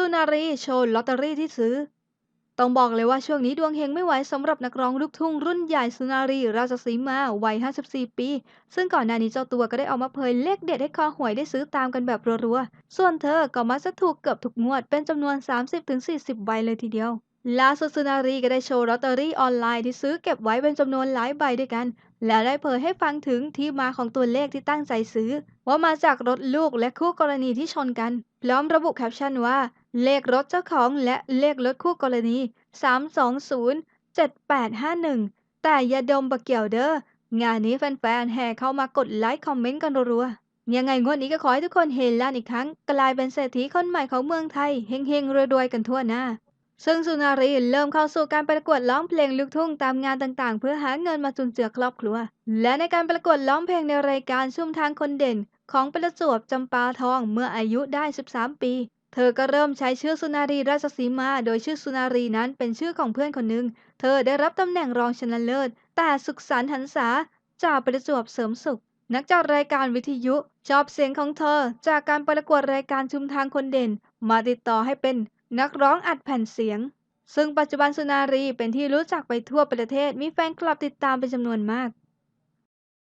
สุนารีโชว์ลอตเตอรี่ที่ซื้อ ต้องบอกเลยว่าช่วงนี้ดวงเฮงไม่ไหวสำหรับนักร้องลูกทุ่งรุ่นใหญ่สุนารีราชสีมาวัย 54 ปี ซึ่งก่อนหน้านี้เจ้าตัวก็ได้ออกมาเผยเลขเด็ดให้คอหวยได้ซื้อตามกันแบบรัวๆ ส่วนเธอก็มักจะถูกเกือบทุกงวดเป็นจำนวน 30-40 ใบเลยทีเดียวล่าสุดสุนารีก็ได้โชว์ลอตเตอรี่ออนไลน์ที่ซื้อเก็บไว้เป็นจำนวนหลายใบด้วยกัน และได้เผยให้ฟังถึงที่มาของตัวเลขที่ตั้งใจซื้อ ว่ามาจากรถลูกและคู่กรณีที่ชนกัน พร้อมระบุแคปชั่นว่า เลขรถเจ้าของและเลขรถคู่กรณี 320 7851 แต่อย่าดมบะเกี่ยวเด้องานนี้แฟนๆแห่เข้ามากดไลค์คอมเมนต์กันรัวๆ ยังไงงวดนี้ก็ขอให้ทุกคนเฮล้านอีกครั้ง กลายเป็นเศรษฐีคนใหม่ของเมืองไทย เฮงๆรวยๆกันทั่วหน้า ซึ่งสุนารีเริ่มเข้าสู่การประกวดร้องเพลงลูกทุ่งตามงานต่างๆ เพื่อหาเงินมาจุนเจือครอบครัว และในการประกวดร้องเพลงในรายการชุ่มทางคนเด่น ของประจวบจำปาทองเมื่ออายุได้ 13 ปี เธอก็เริ่มใช้ชื่อสุนารีราชสีมา โดยชื่อสุนารีนั้นเป็นชื่อของเพื่อนคนหนึ่ง เธอได้รับตำแหน่งรองชนะเลิศ แต่สุขสันต์หันษาจากประจวบเสริมสุข นักจัดรายการวิทยุ ชอบเสียงของเธอ จากการประกวดรายการชุมทางคนเด่น มาติดต่อให้เป็นนักร้องอัดแผ่นเสียง ซึ่งปัจจุบันสุนารีเป็นที่รู้จักไปทั่วประเทศ มีแฟนคลับติดตามเป็นจำนวนมาก